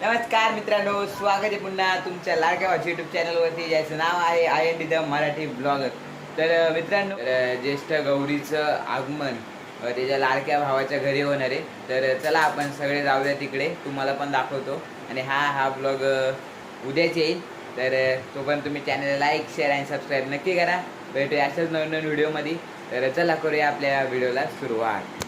नमस्कार मित्रांनो स्वागत आहे पुन्हा तुमच्या लाडक्या माझ्या युट्यूब चॅनलवरती ज्याचं नाव आहे I N D the Marathi blogger तर मित्रांनो ज्येष्ठ गौरीचं आगमन त्याच्या लाडक्या भावाच्या घरी होणार आहे. तर चला आपण सगळे जाऊया तिकडे तुम्हाला पण दाखवतो. आणि हा हा ब्लॉग उद्याच येईल. तर तो तोपर्यंत तुम्ही चॅनलला लाईक शेअर आणि सबस्क्राईब नक्की करा. भेटूया अशाच नवीन नवीन व्हिडिओमध्ये तर चला करूया आपल्या व्हिडिओला सुरुवात.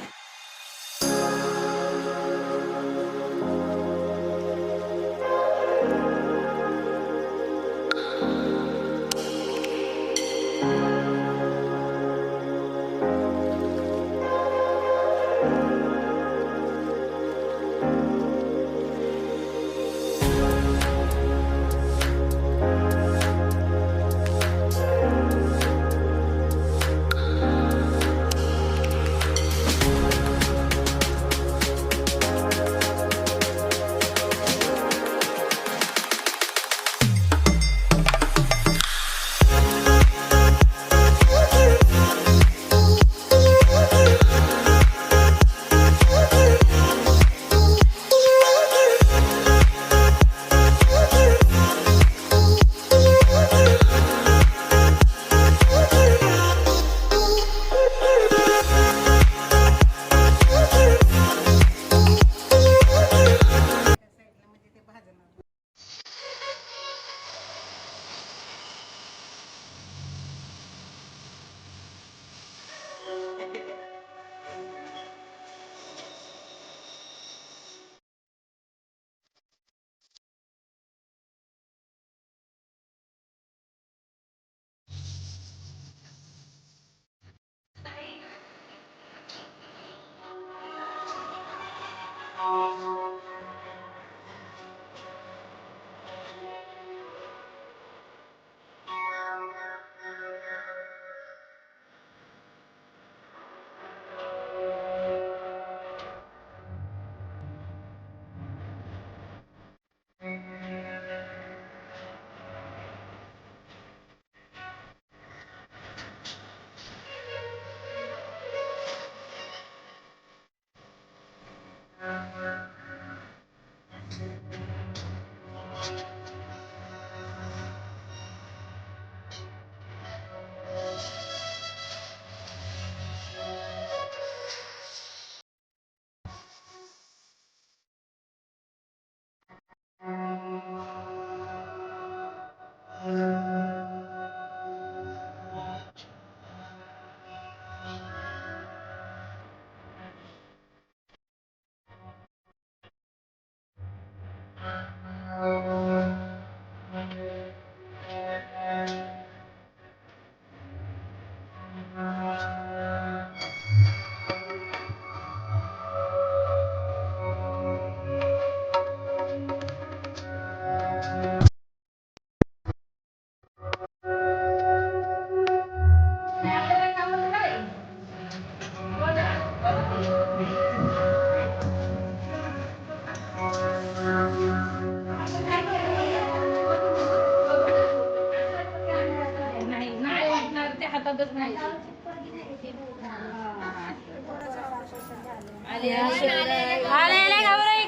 हातातच नाही.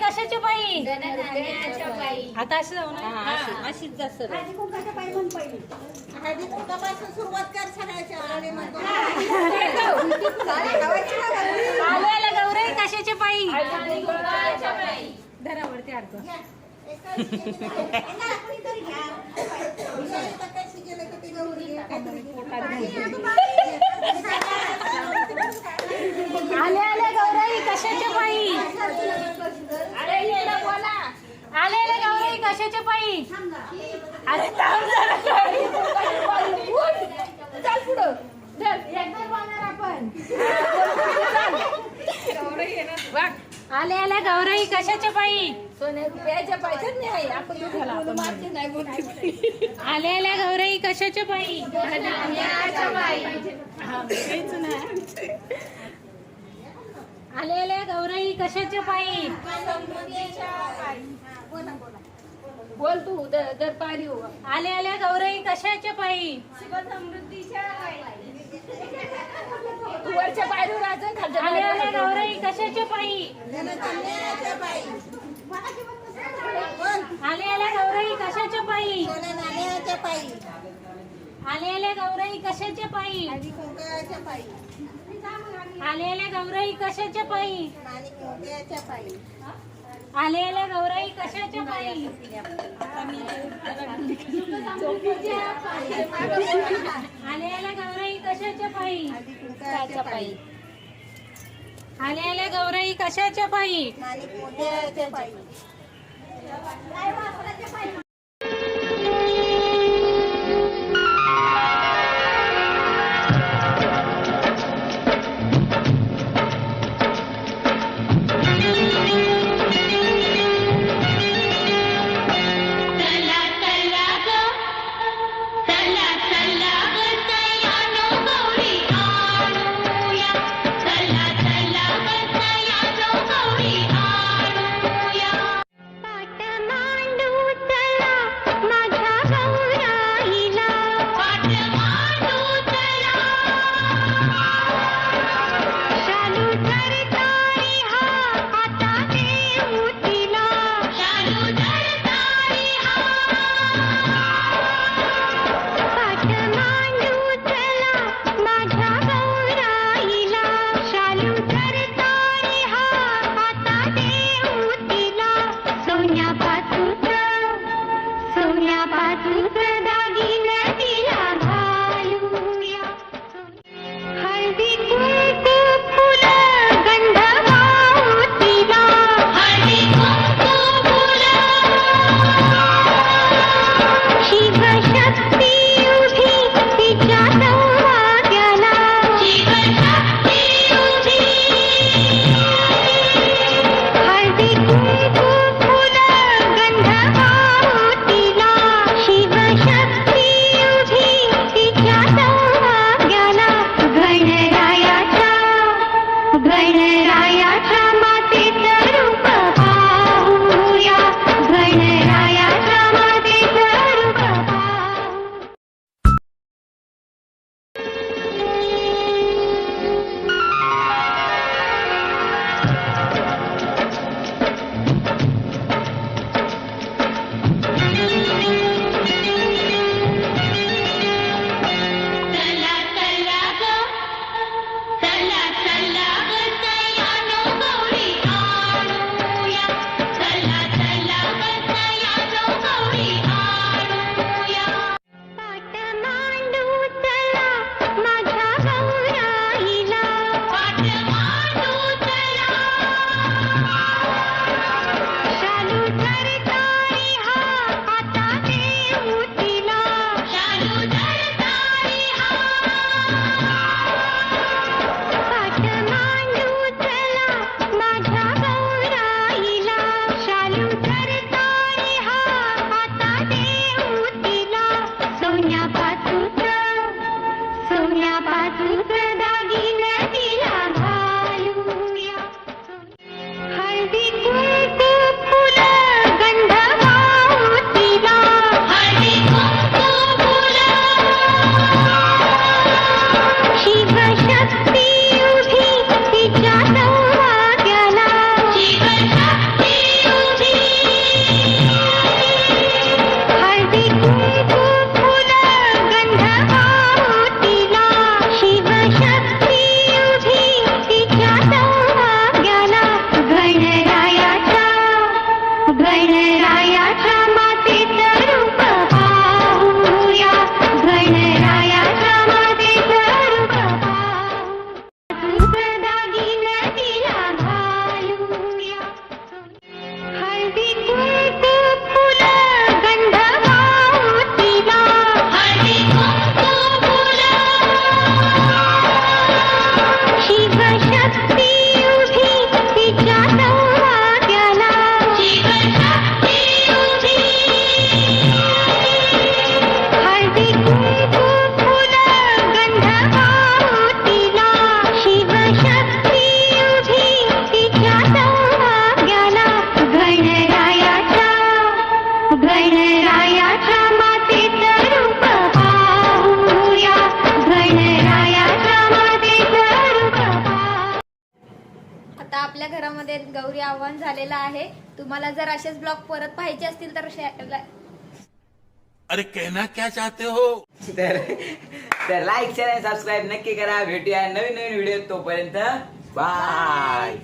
कशाची बाई? आता अशी जाऊ ना अशीच जास्त आलेले गौराई कशाची बाई? धरावरती अडकं आले आले गौराई कशाचे पायी? आले आले गौराई कशाचे पायी? अरे थांब जरा चल पुढं. चल एकदा बोलणार आपण. आले आले गौराई कशाच्या पायी? सोन्या रुपयाच्या पैशात नाही आपण मारते नाही बोलते आले आले गौराई कशाच्या पायी? आले आले गौराई कशाच्या पायी? बोल तू वरच्या पायरीवर अजून खालच्या आणि आला पायरीवर. नवराई कशाच्या पायी? आले आल्या गौराई कशाच्या पायी? आले आल्या गौराई कशाच्या पायी? आले आल्या गौराई कशाच्या पायी? आले आल्या गौराई कशाच्या पायी? आले आल्या गौराई कशाच्या पायी? पायी. आल्या आल्या गौराई कशाच्या पायी? पायी? घरामध्ये गौरी आव्हान झालेलं आहे. तुम्हाला जर असेच ब्लॉग परत पाहायचे असतील तर अरे कहना क्या चाहते हो? तर तर लाईक शेअर सबस्क्राईब नक्की करा. भेटूया नवीन नवीन व्हिडिओ तोपर्यंत. बाय